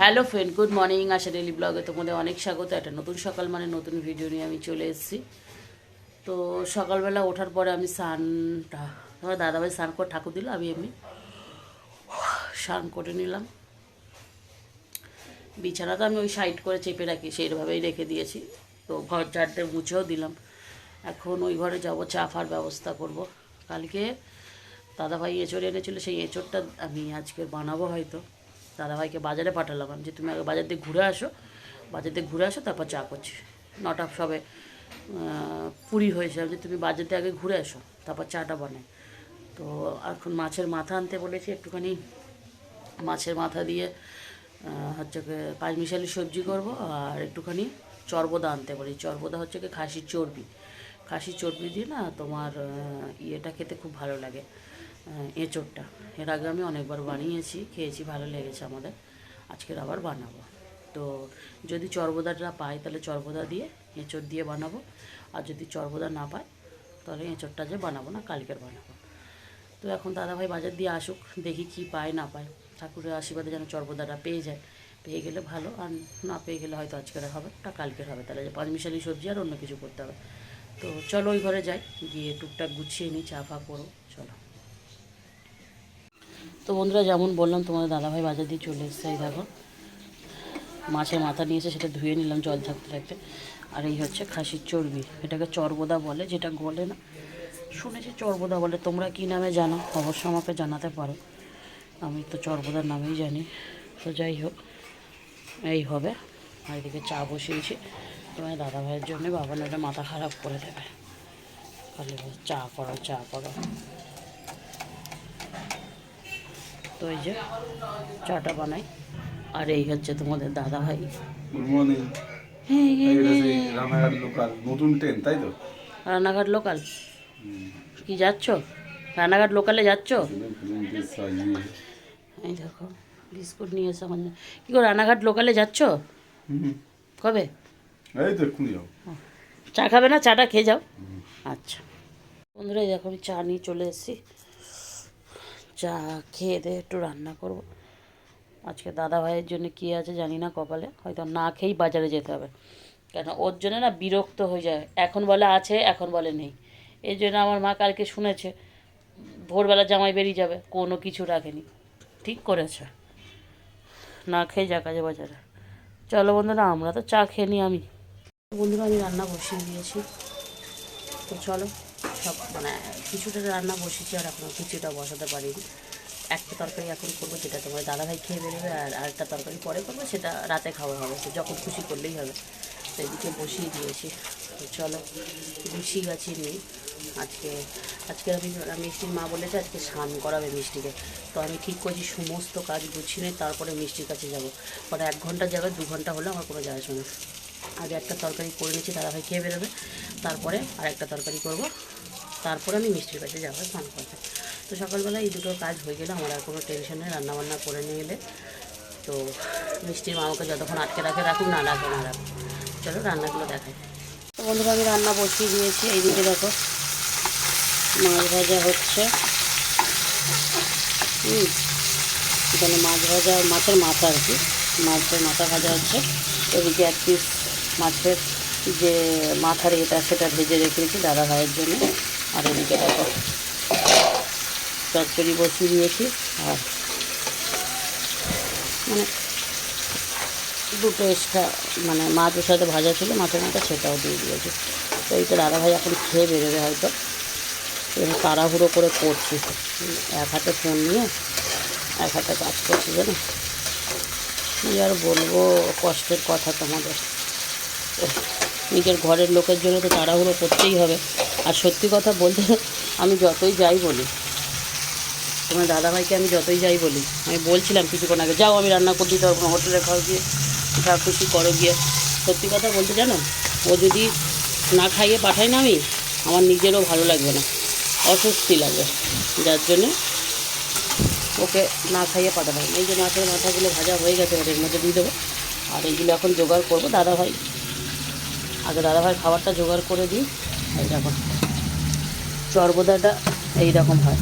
Hello friend good morning Asha daily ব্লগে তোমাদের অনেক স্বাগত। একটা নতুন সকাল মানে নতুন ভিডিও নিয়ে আমি চলে এসেছি। তো সকালবেলা ওঠার পরে আমি স্নানটা আমার দাদাভাই স্নান করে ঠাকুর দিল, আমি এমনি স্নান করে নিলাম। বিছানা তো আমি ওই সাইড করে চেপে রাখি, সেইভাবেই রেখে দিয়েছি। তো ঘর ঝাড়তে মুছেও দিলাম। এখন ওই ঘরে যাব, চা ফার ব্যবস্থা করব। কালকে দাদাভাই এঁচড় এনেছিল, সেই এঁচড়টা আমি আজকে বানাবো হয়তো। দাদাভাইকে বাজারে পাঠালাম যে তুমি আগে বাজার দিয়ে ঘুরে আসো, বাজার দিয়ে ঘুরে আসো, তারপর চা করছি। নটা সবে পুরি হয়েছে যে তুমি বাজার দিয়ে আগে ঘুরে আসো, তারপর চাটা বানাই। তো এখন মাছের মাথা আনতে বলেছি একটুখানি, মাছের মাথা দিয়ে হচ্ছে কি পাঁচমিশালি সবজি করব আর একটুখানি চর্বদা আনতে বলি চর্বদা হচ্ছে কি খাসির চর্বি। খাসির চর্বি দিয়ে না তোমার ইয়েটা খেতে খুব ভালো লাগে। এঁচোড়টা। এর আগে আমি অনেকবার বানিয়েছি, খেয়েছি, ভালো লেগেছে আমাদের। আজকের আবার বানাবো। তো যদি চর্বদাটা পাই তাহলে চর্বদা দিয়ে এঁচোড় দিয়ে বানাবো। আর যদি চর্বদা না পাই তাহলে এঁচোড়টা যে বানাবো না, কালকের বানাবো। তো এখন দাদাভাই বাজার দিয়ে আসুক, দেখি কি পায়, না পায়। ঠাকুরের আশীর্বাদে যেন চর্বদাটা পেয়ে যায়। পেয়ে গেলে ভালো, আর না পেয়ে গেলে হয়তো আজকের হবে ওটা কালকের হবে। তাহলে পাঁচমিশালি সবজি আর অন্য কিছু করতে হবে। তো চলো ওই ঘরে যাই, গিয়ে টুকটাক গুছিয়ে নিই, চা ফা করো, চলো। তো বন্ধুরা, যেমন বললাম, তোমাদের দাদাভাই বাজার দিয়ে চলে এসছে, এই দেখো। মাছের মাথা নিয়েছে, সেটা ধুয়ে নিলাম, জল থাকতে থাকতে আর এই হচ্ছে খাসির চর্বি, এটাকে চর্বদা বলে, যেটা গলে না। শুনেছি চর্বদা বলে, তোমরা কি নামে জানো? অবশ্য আমাকে জানাতে পারো। আমি তো চর্বদার নামেই জানি। তো যাই হোক, এই হবে। আর এদিকে চা বসিয়েছি। তোমার দাদা ভাইয়ের জন্য বাবা নাহলে মাথা খারাপ করে দেবে। খালি চা করো চা করো। তো এই যে চাটা বানাই। আর এই হচ্ছে তোমাদের দাদা ভাই। গুড মর্নিং হ্যাঁ এটা সেই রানাঘাট লোকাল নতুন ট্রেন তাই তো? রানাঘাট লোকাল কি যাচ্ছ? রানাঘাট লোকালে যাচ্ছ? এই দেখো বিস্কুট নিয়ে এসে জন্য। কি গো রানাঘাট লোকালে যাচ্ছ? কবে? এই তো এক্ষুনি যাও চা খাবে না? চাটা খেয়ে যাও। আচ্ছা। বন্ধুরা দেখো আমি চা নিয়ে চলে এসেছি। চা খেয়ে দিয়ে একটু রান্না করব। আজকে দাদা ভাইয়ের জন্য কী আছে জানি না কপালে, হয়তো না খেয়েই বাজারে যেতে হবে। কেন, ওর জন্য না বিরক্ত হয়ে যায়। এখন বলে আছে, এখন বলে নেই। এই জন্য আমার মা কালকে শুনেছে, ভোরবেলা জামাই বেরিয়ে যাবে, কোনো কিছু রাখেনি। ঠিক করেছে। না খেয়ে যা কাজে বাজারে। চলো বন্ধুরা, আমরা তো চা খেয়ে নিই আমি। বন্ধুরা, আমি রান্না বসিয়ে দিয়েছি। তো চলো। সব মানে কিছুটা রান্না বসিয়েছি আর এখনও কিছুটা বসাতে পারিনি। একটা তরকারি এখন করব, যেটা তোমার দাদাভাই খেয়ে বেরোবে আর আরেকটা তরকারি পরে করব, সেটা রাতে খাওয়া হবে, সে যখন খুশি করলেই হবে। তো এদিকে বসিয়ে দিয়েছি। চলো গুছিয়ে গাছিয়ে নিই। আজকে আজকে আমি, মিষ্টির মা বলেছে আজকে স্নান করাবে মিষ্টিকে। তো আমি ঠিক করছি সমস্ত কাজ গুছিয়ে নিয়ে তারপরে মিষ্টির কাছে যাব। পরে এক ঘণ্টার জায়গায় দু ঘণ্টা হলে আমার কোনো যায় আসবে না। আগে একটা তরকারি করে নিচ্ছি দাদাভাই খেয়ে বেরোবে। তারপরে আর একটা তরকারি করব। তারপরে আমি মিষ্টির কাছে যাব স্নান করতে তো সকালবেলা এই দুটো কাজ হয়ে গেলে আমার আর কোনো টেনশন নেই, রান্নাবান্না করে নিয়ে এলে। তো মিষ্টির মামাকে যতক্ষণ আটকে রাখে, রাখুক, না রাখে, না রাখুক। চলো রান্নাগুলো দেখাই। তো বন্ধুরা, আমি রান্না বসিয়ে দিয়েছি। এইদিকে দেখো, মাছ ভাজা হচ্ছে। হুম, এখানে মাছ ভাজা, মাছের মাথা আর কি। মাছের মাথা ভাজা হচ্ছে। এদিকে এক পিস মাছের যে মাথার এটা সেটা ভেজে রেখেছি দাদা ভাইয়ের জন্য। আর এদিকে দেখো, চচ্চড়ি বসিয়ে দিয়েছি, আর মানে দুটো এক্সট্রা মানে মাছ ওর সাথে ভাজা ছিল, মাছের মাথা সেটাও দিয়ে দিয়েছি। তো এইটা দাদা ভাই এখন খেয়ে বেরোবে হয়তো। এবার তাড়াহুড়ো করে করছি। এক হাতে ফোন নিয়ে, এক হাতে কাজ করছি, জানো? কী আর বলব, কষ্টের কথা তোমাদের। নিজের ঘরের লোকের জন্য তো তাড়াহুড়ো করতেই হবে। আর সত্যি কথা বলতে, আমি যতই যাই বলি, তোমার দাদাভাইকে আমি যতই যাই বলি, আমি বলছিলাম কিছুক্ষণ আগে, যাও, আমি রান্না করে দিতে পারব না, হোটেলে খাও গিয়ে, যা খুশি করো গিয়ে। সত্যি কথা বলতে জানো, ও যদি না খাইয়ে পাঠাই না আমি, আমার নিজেরও ভালো লাগবে না, অস্বস্তি লাগবে, যার জন্যে ওকে না খাইয়ে পাঠাতে হবে এই যে মাছের মাথাগুলো ভাজা হয়ে গেছে এর মধ্যে দিয়ে দেবো। আর এইগুলো এখন জোগাড় করব দাদাভাই। আগে দাদাভাই খাবারটা জোগাড় করে দিই। এই দেখো। চর্বদাটা এই রকম হয়।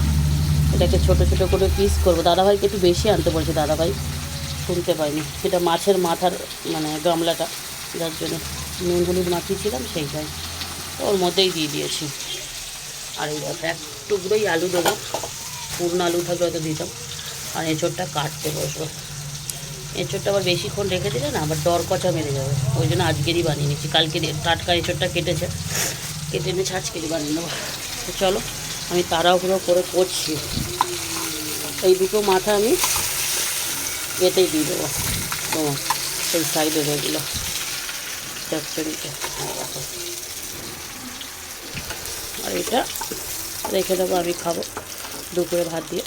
এটাকে ছোটো ছোটো করে পিস করব। দাদাভাইকে একটু বেশি আনতে বলছে দাদাভাই। শুনতে পাইনি। সেটা মাছের মাথার মানে গামলাটা, যার জন্য নুন হলুদ মাখিয়েছিলাম সেইটাই। ওর মধ্যেই দিয়ে দিয়েছি। আর এই দেখো, এক টুকরোই আলু দেবো। পূর্ণ আলু থাকলে হয়তো দিতাম। আর এঁচোড়টা কাটতে বসবো। এঁচোড়টা আবার বেশিক্ষণ রেখে দিলে না আবার দর কচা মেরে যাবে। ওই জন্য আজকেরই বানিয়ে নিচ্ছি। কালকে টাটকা এঁচোড়টা কেটেছে। কেটে এনেছে আজকেরই বানিয়ে নেব। তো চলো আমি তাড়াহুড়ো করে করছি। এই দুটো মাথা আমি এতেই দিয়ে দেবো। তোমার এই সাইডে হ্যাঁ, রাখো। আর এটা রেখে দেবো আমি খাব দুপুরে ভাত দিয়ে।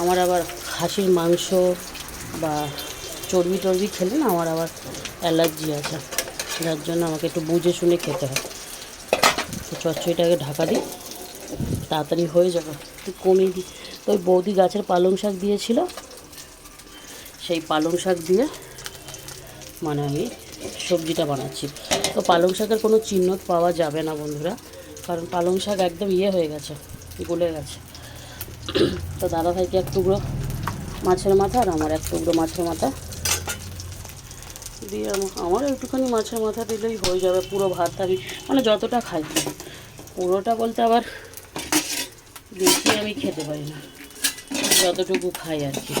আমার আবার খাসির মাংস বা চর্বি টর্বি খেলে না আমার আবার অ্যালার্জি আছে। যার জন্য আমাকে একটু বুঝে শুনে খেতে হয়। তো চচ্চড়িটাকে ঢাকা দিই, তাড়াতাড়ি হয়ে যাবে। একটু কমিয়ে দিই। তো ওই বৌদি গাছের পালং শাক দিয়েছিল, সেই পালং শাক দিয়ে মানে আমি সবজিটা বানাচ্ছি। তো পালং শাকের কোনো চিহ্ন পাওয়া যাবে না বন্ধুরা, কারণ পালং শাক একদম ইয়ে হয়ে গেছে, গলে গেছে। তো দাদাভাইকে এক টুকরো মাছের মাথা আর আমার এক টুকরো মাছের মাথা। দিয়ে আমা- আমার একটুখানি মাছের মাথা দিলেই হয়ে যাবে পুরো ভাত আমি মানে যতটা খাই। পুরোটা বলতে আবার বেশি আমি খেতে পারি না। যতটুকু খাই আর কি।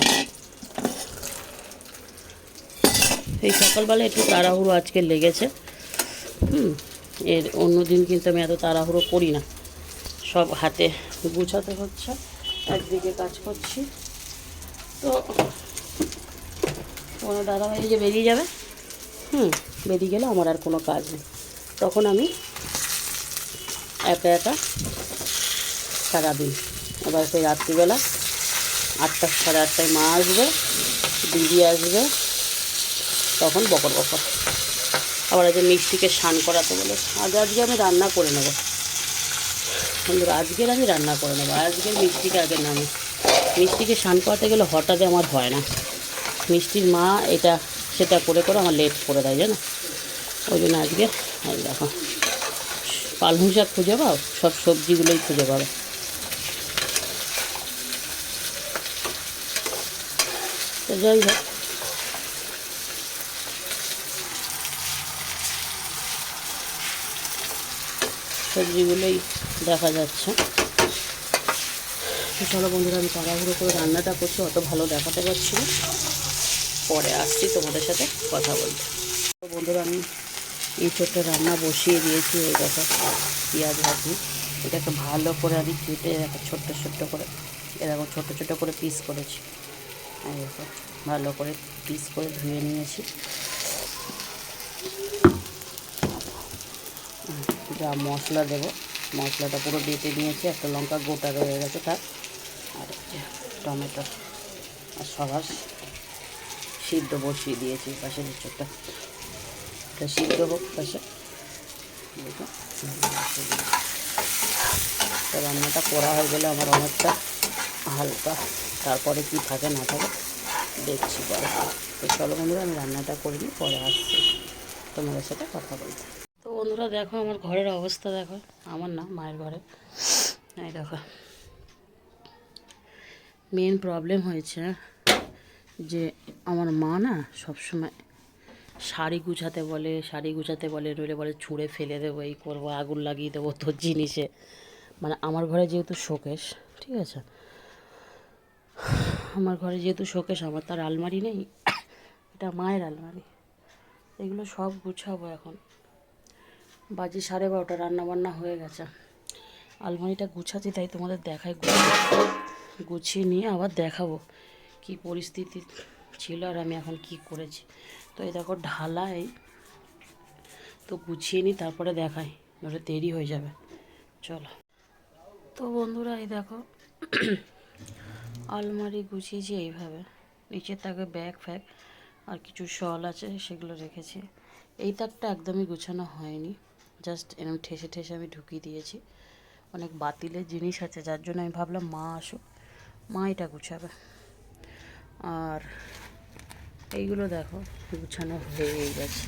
এই সকালবেলা একটু তাড়াহুড়ো আজকে লেগেছে। হুম, এর অন্য দিন কিন্তু আমি এত তাড়াহুড়ো করি না। সব হাতে গুছাতে হচ্ছে, একদিকে কাজ করছি। তো কোনো দাদাভাই যে বেরিয়ে যাবে। হুম, বেরিয়ে গেলে আমার আর কোনো কাজ নেই। তখন আমি একা একা সারাদিন এবার সেই রাত্রিবেলা আটটা, সাড়ে আটটায় মা আসবে, দিদি আসবে, তখন বকর বকর। আবার আজকে মিষ্টিকে স্নান করাতে বলে আজ আজকে আমি রান্না করে নেব। আজকের আমি রান্না করে নেব, আজকের মিষ্টিকে আগে নামে মিষ্টিকে স্নান করাতে গেলে হঠাৎ আমার হয় না। মিষ্টির মা এটা, সেটা করে করে আমার লেট করে দেয়, জানো? ওই জন্য আজকে, এই দেখো। পালং শাক খুঁজে পাও? সব সবজিগুলোই খুঁজে পাবে। যাই হোক। সবজিগুলোই দেখা যাচ্ছে। তো চলো বন্ধুরা, আমি তাড়াহুড়ো করে রান্নাটা করছি, অত ভালো দেখাতে পারছি না। পরে আসছি তোমাদের সাথে কথা বলতে। তো বন্ধুরা, আমি এই ছোট্ট রান্না বসিয়ে দিয়েছি ওই দেখো, পেঁয়াজ ভাজি। এটাকে ভালো করে আমি কেটে দেখো ছোট্ট ছোট্ট করে, এরকম ছোটো ছোটো করে পিস করেছি। ভালো করে পিস করে ধুয়ে নিয়েছি। যা মশলা দেবো, মশলাটা পুরো বেটে নিয়েছি, একটা লঙ্কা গোটা রয়ে গেছে তার আর টমেটো আর সবার সিদ্ধ বসিয়ে দিয়েছি পাশে এটা সিদ্ধ হোক পাশে। তো রান্নাটা করা হয়ে গেলে আমার অনেকটা হালকা। তারপরে কি থাকে না থাকে দেখছি পরে। তো চলো বন্ধুরা, আমি রান্নাটা করে নিই, পরে আসছি। তোমাদের সাথে কথা বলতে। তো বন্ধুরা, দেখো আমার ঘরের অবস্থা, দেখো। আমার না, মায়ের ঘরে। এই দেখো মেন প্রবলেম হয়েছে যে আমার মা না সবসময় শাড়ি গুছাতে বলে, শাড়ি গুছাতে বলে, নইলে বলে ছুঁড়ে ফেলে দেবো, এই করব, আগুন লাগিয়ে দেবো তোর জিনিসে। মানে আমার ঘরে যেহেতু শোকেশ, ঠিক আছে? আমার ঘরে যেহেতু শোকেশ, আমার তার আলমারি নেই, এটা মায়ের আলমারি। এগুলো সব গুছাবো এখন। বাজে সাড়ে বারোটা রান্না বান্না হয়ে গেছে। আলমারিটা গুছাচ্ছি, তাই তোমাদের দেখাই। গুছিয়ে গুছিয়ে নিয়ে আবার দেখাবো কি পরিস্থিতি ছিল আর আমি এখন কি করেছি। তো এই দেখো ঢালাই, তো গুছিয়ে নিই, তারপরে দেখাই, নইলে দেরি হয়ে যাবে। চলো। তো বন্ধুরা, এই দেখো, আলমারি গুছিয়েছি এইভাবে। নিচের তাকে ব্যাগ ফ্যাগ আর কিছু শল আছে, সেগুলো রেখেছি। এই তাকটা একদমই গুছানো হয়নি। জাস্ট এরকম ঠেসে ঠেসে আমি ঢুকিয়ে দিয়েছি। অনেক বাতিলের জিনিস আছে, যার জন্য আমি ভাবলাম মা আসুক। মা এটা গুছাবে। আর এইগুলো দেখো, গুছানো হয়ে গেছে।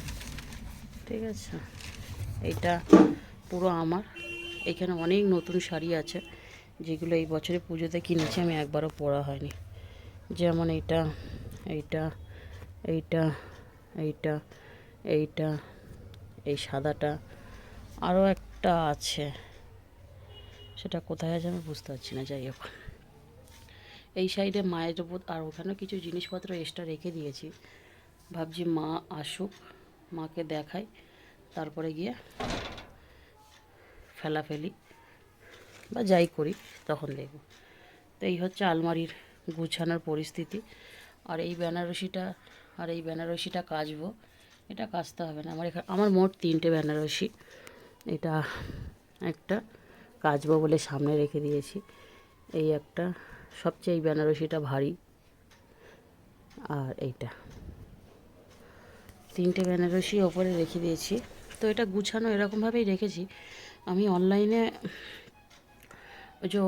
ঠিক আছে? এইটা পুরো আমার। এখানে অনেক নতুন শাড়ি আছে, যেগুলো এই বছরে পুজোতে কিনেছি, আমি একবারও পরা হয়নি। যেমন এইটা এইটা এইটা এইটা এইটা, এই সাদাটা। আরও একটা আছে। সেটা কোথায় আছে আমি বুঝতে পারছি না, যাই হোক। এই সাইডে মায়ের উপর, আর ওখানে কিছু জিনিসপত্র এক্সট্রা রেখে দিয়েছি। ভাবছি মা আসুক, মাকে দেখাই, তারপরে গিয়ে ফেলাফেলি বা যাই করি, তখন দেখব। তো এই হচ্ছে আলমারির গুছানোর পরিস্থিতি। আর এই বেনারসিটা, আর এই বেনারসিটা কাচবো, এটা কাচতে হবে না। আমার এখানে আমার মোট তিনটে বেনারসি। এটা একটা কাচবো বলে সামনে রেখে দিয়েছি। এই একটা সবচেয়ে এই বেনারসিটা ভারী। আর এইটা। তিনটে বেনারসি ওপরে রেখে দিয়েছি। তো এটা গুছানো এরকমভাবেই রেখেছি। আমি অনলাইনে ওই যে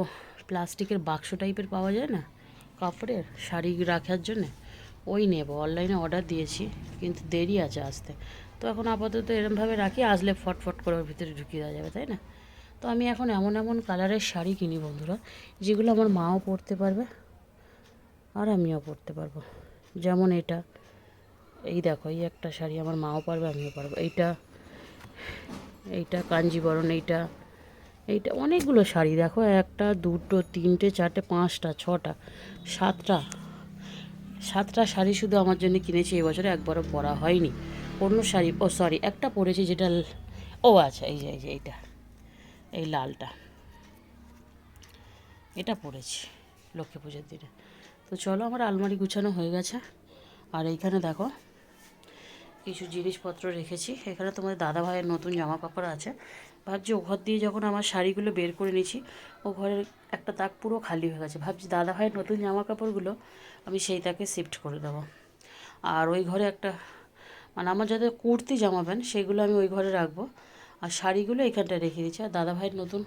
প্লাস্টিকের বাক্স টাইপের পাওয়া যায় না, কাপড়ের, শাড়ি রাখার জন্যে, ওই নেব। অনলাইনে অর্ডার দিয়েছি, কিন্তু দেরি আছে আসতে। তো এখন আপাতত এরমভাবে রাখি, আসলে ফটফট করে ওর ভিতরে ঢুকিয়ে দেওয়া যাবে, তাই না? তো আমি এখন এমন এমন কালারের শাড়ি কিনি বন্ধুরা, যেগুলো আমার মাও পরতে পারবে আর আমিও পরতে পারব। যেমন এটা, এই দেখো, এই একটা শাড়ি আমার মাও পারবে, আমিও পারব। এইটা এইটা কাঞ্জিবরণ, এইটা এইটা অনেকগুলো শাড়ি। দেখো, একটা, দুটো, তিনটে, চারটে, পাঁচটা, ছটা, সাতটা সাতটা শাড়ি শুধু আমার জন্য কিনেছি এবছরে একবারও পরা হয়নি। অন্য শাড়ি, ও সরি, একটা পরেছি যেটা ও আচ্ছা এই যে এই যে, এইটা। এই লালটা। এটা পরেছি লক্ষ্মী পুজোর দিনে। তো চলো আমার আলমারি গুছানো হয়ে গেছে। আর এইখানে দেখো, কিছু জিনিসপত্র রেখেছি। এখানে তোমাদের দাদা ভাইয়ের নতুন জামা কাপড় আছে। ভাবছি ও ঘর দিয়ে যখন আমার শাড়িগুলো বের করে নিয়েছি ও ঘরের একটা তাক পুরো খালি হয়ে গেছে। ভাবছি দাদা ভাইয়ের নতুন জামা কাপড়গুলো আমি সেই তাকে শিফট করে দেবো। আর ওই ঘরে একটা মানে আমার যাদের কুর্তি জামা প্যান্ট, সেগুলো আমি ওই ঘরে রাখব। আর শাড়িগুলো এখানটায় রেখে দিচ্ছি আর দাদা ভাইয়ের নতুন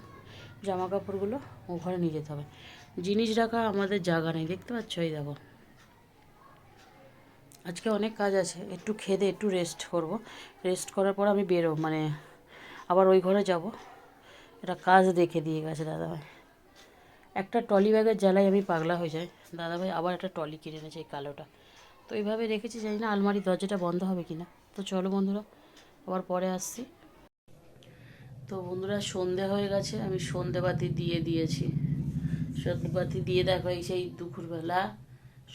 জামা কাপড়গুলো ও ঘরে নিয়ে যেতে হবে। জিনিস রাখা আমাদের জায়গা নেই, দেখতে পাচ্ছ? এই দেখো। আজকে অনেক কাজ আছে, একটু খেদে একটু রেস্ট করব। রেস্ট করার পর আমি বেরো মানে আবার ওই ঘরে যাব। এটা কাজ দেখে দিয়ে গেছে দাদাভাই। একটা টলি ব্যাগের জ্বালায় আমি পাগলা হয়ে যাই। দাদাভাই আবার একটা টলি কিনে এনেছে এই কালোটা। তো এইভাবে রেখেছি, জানি না আলমারি দরজাটা বন্ধ হবে কি না তো চলো বন্ধুরা, আবার পরে আসছি। তো বন্ধুরা সন্ধে হয়ে গেছে, আমি সন্ধেবাতি দিয়ে দিয়েছি। সন্ধেবাতি দিয়ে দেখাই সেই দুপুরবেলা।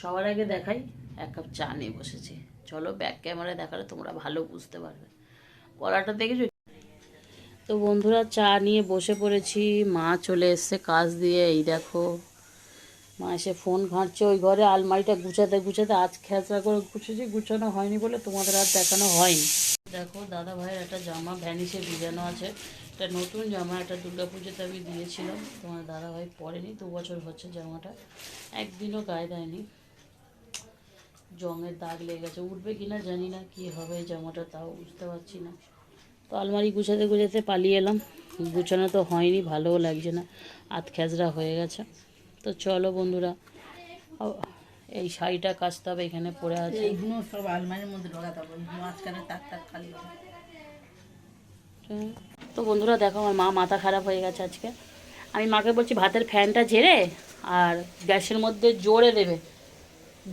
সবার আগে দেখাই, এক কাপ চা নিয়ে বসেছি। চলো ব্যাক ক্যামেরায় দেখালে তোমরা ভালো বুঝতে পারবে। গলাটা দেখেছ? তো বন্ধুরা চা নিয়ে বসে পড়েছি। মা চলে এসছে কাজ দিয়ে, এই দেখো। মা এসে ফোন ঘাঁটছে ওই ঘরে, আলমারিটা গুছাতে গুছাতে আজ খেঁচড়া করে গুছেছি, গুছানো হয়নি বলে তোমাদের আর দেখানো হয়নি। দেখো দাদা ভাইয়ের একটা জামা ভ্যানিসে ভিজানো আছে। এটা নতুন জামা, একটা দুর্গাপুজোতে আমি দিয়েছিলাম। তোমার দাদা ভাই পরেনি, দু বছর হচ্ছে জামাটা। একদিনও গায়ে দেয়নি। জঙের দাগ লেগে গেছে। উঠবে কি না জানি না কি হবে এই জামাটা, তাও বুঝতে পারছি না। তো আলমারি গুছাতে গুছাতে পালিয়ে এলাম। গুছানো তো হয়নি, ভালোও লাগছে না। আধ খেজরা হয়ে গেছে। তো চলো বন্ধুরা এই শাড়িটা কাচতে হবে, এখানে পড়ে আছে। এইগুলো সব আলমারির মধ্যে ঢোকাতে হবে। মাঝখানে তাক তাক খালি হবে। তো বন্ধুরা দেখো আমার মা মাথা খারাপ হয়ে গেছে আজকে। আমি মাকে বলছি ভাতের ফ্যানটা ঝেড়ে আর গ্যাসের মধ্যে জোরে দেবে।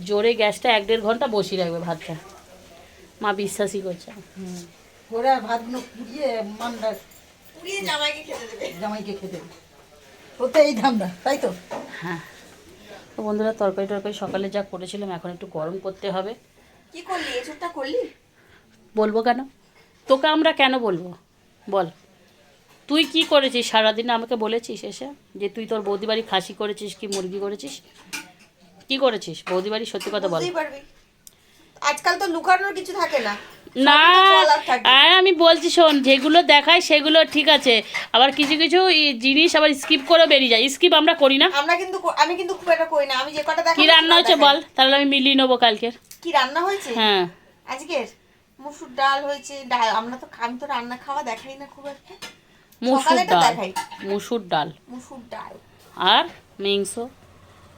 জোরে গ্যাসটা এক দেড় ঘণ্টা বসিয়ে রাখবে ভাতটা। মা বিশ্বাসই করছে। ওরা ভাতগুলো পুড়িয়ে মান্ডা পুড়িয়ে জামাইকে খেতে দেবে। জামাইকে খেতে দেবে। ওতে এই ধান্দা তাই তো? হ্যাঁ। তো বন্ধুরা তরকারি টরকারি সকালে যা করেছিলাম এখন একটু গরম করতে হবে। কি করলি? এসবটা করলি? বলব কেন? তোকে আমরা কেন বলব? বল। তুই কি করেছিস সারাদিন? আমাকে বলেছিস এসে যে তুই তোর বৌদি বাড়ি খাসি করেছিস কি মুরগি করেছিস? কি করেছিস? বৌদি বাড়ি সত্যি কথা বল। আজকাল তো লুকানোর কিছু থাকে না। না আর আমি বলছি শোন যেগুলো দেখায় সেগুলো ঠিক আছে। আবার কিছু কিছু জিনিস আবার স্কিপ করে বেরিয়ে যায়। স্কিপ আমরা করি না। আমরা কিন্তু আমি কিন্তু খুব একটা করি না। আমি যে কটা কি রান্না দেখাই। বল? তাহলে আমি মিলিয়ে নেব কালকের। কি রান্না হয়েছে? হ্যাঁ। আজকের? মুসুর ডাল হয়েছে ডাল আমরা তো আমি তো রান্না খাওয়া দেখাই না খুব একটা। মুসুর ডাল। মুসুর ডাল। মুসুর ডাল। আর মাংস?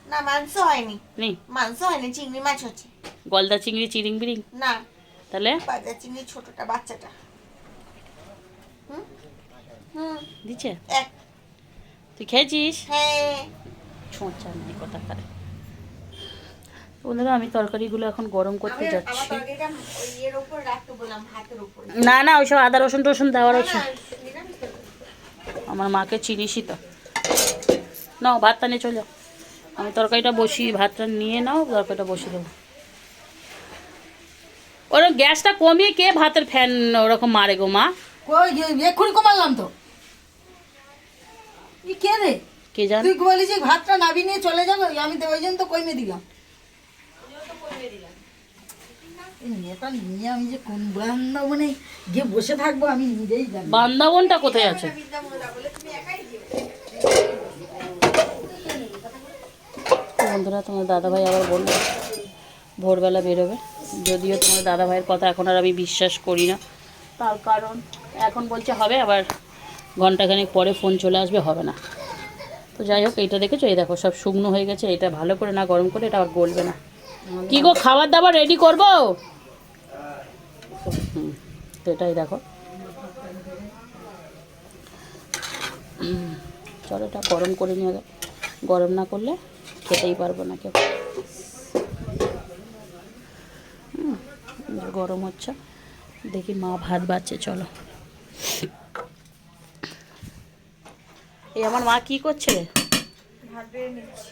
না মাংস হয়নি। নেই? মাংস হয়নি চিংড়ি মাছ হচ্ছে। গলদা চিংড়ি চিরিং বিরিং না। তাহলে? বাজার চিংড়ি ছোটটা বাচ্চাটা। হুম? হুম। দিচ্ছে? এক। তুই খেয়েছিস? হ্যাঁ। ছোঁচা কথা করে বন্ধুরা আমি তরকারিগুলো এখন গরম করতে যাচ্ছি। না না ওইসব আদা রসুন টসুন দেওয়ার আছে। আমার মাকে চিনিসই তো। নাও ভাতটা নিয়ে চলে যাও। আমি তরকারিটা বসি ভাতটা নিয়ে নাও তরকারিটা বসিয়ে দেবো। ওরকম গ্যাসটা কমিয়ে কে ভাতের ফ্যান ওরকম মারে গো মা? কই এক্ষুনি কমালাম তো। কে রে? কে জান? তুই বলি যে ভাতটা নাবি নিয়ে চলে যাবে আমি তো ওই জন্য তো কমে দিলাম। কোন বৃন্দাবনে গিয়ে বসে থাকব আমি বান্দাবনটা কোথায় আছে? বন্ধুরা, তোমার দাদাভাই আবার বলল, ভোরবেলা বেরোবে। যদিও তোমার দাদাভাইয়ের কথা এখন আর আমি বিশ্বাস করি না। তার কারণ এখন বলছে হবে, আবার ঘন্টাখানেক পরে ফোন চলে আসবে, হবে না। তো যাই হোক, এইটা দেখেছ? এই দেখো, সব শুকনো হয়ে গেছে। এটা ভালো করে না গরম করে, এটা আবার গলবে না। কি গো খাবার দাবার রেডি করব? হুম এটাই দেখো। চলো এটা গরম করে নিয়ে গরম না করলে খেতেই পারব না কেউ। গরম হচ্ছে। দেখি মা ভাত বাচ্ছে চলো। এই আমার মা কি করছে? ভাত বেড়ে নিচ্ছি।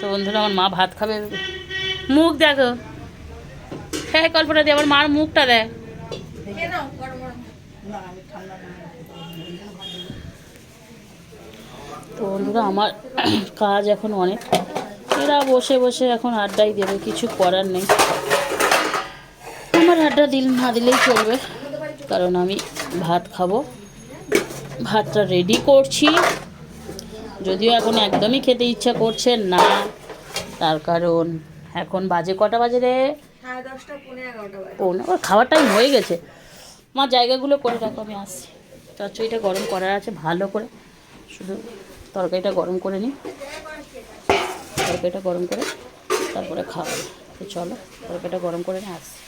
তো বন্ধুরা, আমার মা ভাত খাবে। মুখ দেখো। হ্যাঁ কল্পনা দিয়ে আমার মার মুখটা দেখ। তো বন্ধুরা, আমার কাজ এখন অনেক। এরা বসে বসে এখন আড্ডাই দেবে, কিছু করার নেই। আমার আড্ডা দিল, না দিলেই চলবে। কারণ আমি ভাত খাব। ভাতটা রেডি করছি। যদিও এখন একদমই খেতে ইচ্ছা করছে না তার কারণ এখন বাজে কটা বাজে রে? ওর খাওয়ার টাইম হয়ে গেছে। আমার জায়গাগুলো করে রাখো আমি আসছি। চচ্চড়িটা গরম করার আছে ভালো করে। শুধু তরকারিটা গরম করে নিই। তরকারিটা গরম করে তারপরে খাওয়াবো তো চলো তরকারিটা গরম করে নিয়ে আসছি।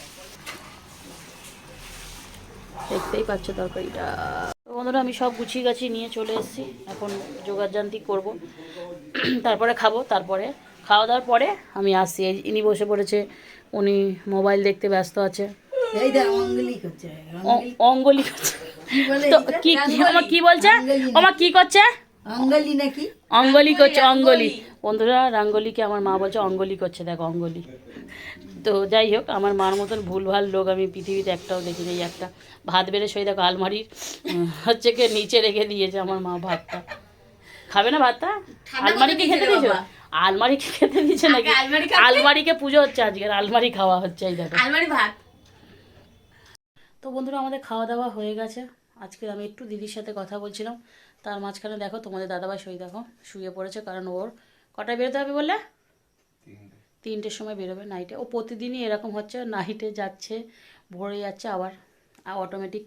দেখতেই পাচ্ছ তরকারিটা। তো বন্ধুরা আমি সব গুছিয়ে গাছিয়ে নিয়ে চলে এসেছি। এখন যোগাযান্তি করব। তারপরে খাব তারপরে খাওয়া দাওয়ার পরে আমি আসছি ইনি বসে পড়েছে উনি মোবাইল দেখতে ব্যস্ত আছে। অঙ্গলি করছে। তো কি আমার কি বলছে? আমার কি করছে? অঙ্গলি নাকি? অঙ্গলি করছে অঙ্গলি। বন্ধুরা রাঙ্গলিকে আমার মা বলছে অঙ্গলি করছে দেখো অঙ্গলি। তো যাই হোক আমার মার মতন ভুলভাল লোক আমি পৃথিবীতে একটাও দেখি নেই একটা। ভাত বেড়ে সই দেখো আলমারির হচ্ছে কি নিচে রেখে দিয়েছে আমার মা ভাতটা। খাবে না ভাতটা? আলমারিকে খেতে দিয়েছ? আলমারিকে খেতে দিয়েছে নাকি? আলমারিকে পুজো হচ্ছে আজকের আলমারি খাওয়া হচ্ছে এই দেখো। আলমারি ভাত? তো বন্ধুরা আমাদের খাওয়া দাওয়া হয়ে গেছে। আজকে আমি একটু দিদির সাথে কথা বলছিলাম। তার মাঝখানে দেখো তোমাদের দাদাভাই সই দেখো শুয়ে পড়েছে কারণ ওর কটায় বেরোতে হবে বললে? তিনটের সময় বেরোবে নাইটে ও প্রতিদিনই এরকম হচ্ছে নাইটে যাচ্ছে ভোরে যাচ্ছে আবার অটোমেটিক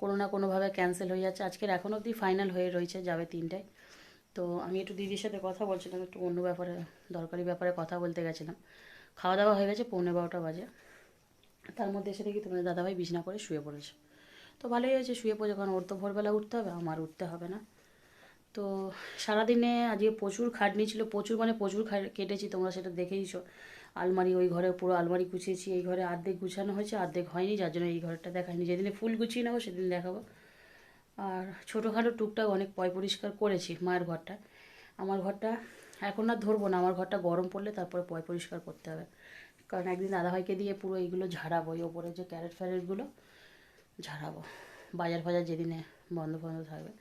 কোনো না কোনোভাবে ক্যান্সেল হয়ে যাচ্ছে। আজকের এখন অবধি ফাইনাল হয়ে রয়েছে যাবে তিনটায়। তো আমি একটু দিদির সাথে কথা বলছিলাম একটু অন্য ব্যাপারে দরকারি ব্যাপারে কথা বলতে গেছিলাম। খাওয়া দাওয়া হয়ে গেছে পৌনে বারোটা বাজে। তার মধ্যে এসে দেখি তোমাদের দাদাভাই বিছনা করে শুয়ে পড়েছে। তো ভালোই হয়েছে শুয়ে পড়ে কারণ ওর তো ভোরবেলা উঠতে হবে আমার উঠতে হবে না। তো সারাদিনে আজকে প্রচুর খাটনি ছিল, প্রচুর মানে প্রচুর কেটেছি, তোমরা সেটা দেখেইছো। আলমারি ওই ঘরে পুরো আলমারি গুছিয়েছি, এই ঘরে অর্ধেক গুছানো হয়েছে অর্ধেক হয়নি, যার জন্য এই ঘরটা দেখায়নি যেদিনে ফুল গুছিয়ে নেব, সেদিন দেখাবো। আর ছোটোখাটো টুকটাক অনেক পয় পরিষ্কার করেছি মায়ের ঘরটা। আমার ঘরটা এখন আর ধরবো না, আমার ঘরটা গরম পড়লে তারপরে পয় পরিষ্কার করতে হবে। কারণ একদিন দাদাভাইকে দিয়ে পুরো এইগুলো ঝাড়াবো, এই ওপরে যে ক্যারেট ফ্যারেটগুলো, ঝাড়াবো। বাজার ফাজার যেদিনে বন্ধ বন্ধ থাকবে।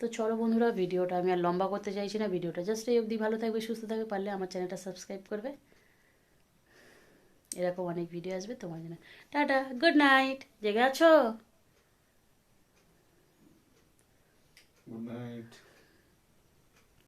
তো চলো বন্ধুরা, ভিডিওটা আমি আর লম্বা করতে চাইছি না। ভিডিওটা জাস্ট এই অবধি ভালো থাকবে, সুস্থ থাকবে, পারলে আমার চ্যানেলটা সাবস্ক্রাইব করবে। এরকম অনেক ভিডিও আসবে তোমার জন্য। টাটা গুড নাইট জেগে আছো? Good night